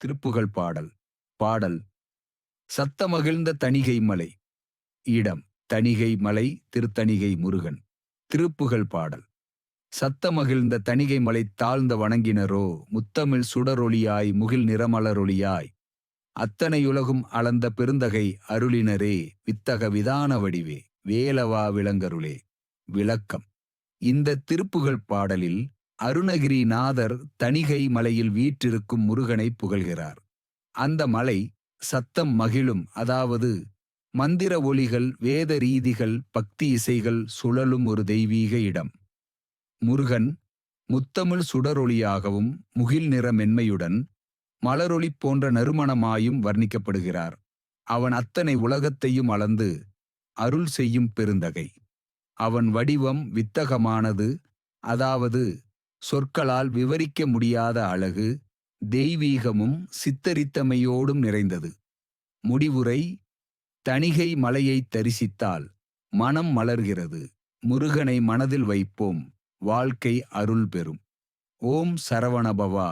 திருப்புகழ் பாடல். பாடல். சத்தமகிழ்ந்த தணிகை மலை. இடம். தணிகை மலை திருத்தணிகை முருகன். திருப்புகழ் பாடல். சத்தமகிழ்ந்த தணிகை மலை தாழ்ந்த வணங்கினரோ முத்தமிழ் சுடரொளியாய் முகில் நிறமலரொளியாய். அத்தனையுலகும் அளந்த பெருந்தகை அருளினரே வித்தக விதான வடிவே வேலவா விளங்கருளே. விளக்கம். இந்த திருப்புகழ் பாடலில் அருணகிரிநாதர் தணிகை மலையில் வீற்றிருக்கும் முருகனை புகழ்கிறார். அந்த மலை சத்தம் மகிழும் அதாவது மந்திர ஒலிகள் வேத ரீதிகள் பக்தி இசைகள் சுழலும் ஒரு தெய்வீக இடம். முருகன் முத்தமிழ் சுடரொளியாகவும் முகில் நிற மென்மையுடன் மலரொளி போன்ற நறுமணமாயும் வர்ணிக்கப்படுகிறார். அவன் அத்தனை உலகத்தையும் அளந்து அருள் செய்யும் பெருந்தகை. அவன் வடிவம் வித்தகமானது அதாவது சொற்களால் விவரிக்க முடியாத அழகு தெய்வீகமும் சித்தரித்தமையோடும் நிறைந்தது. முடிவுரை தணிகை மலையைத் தரிசித்தால் மனம் மலர்கிறது முருகனை மனதில் வைப்போம் வாழ்க்கை அருள் பெறும். ஓம் சரவணபவா.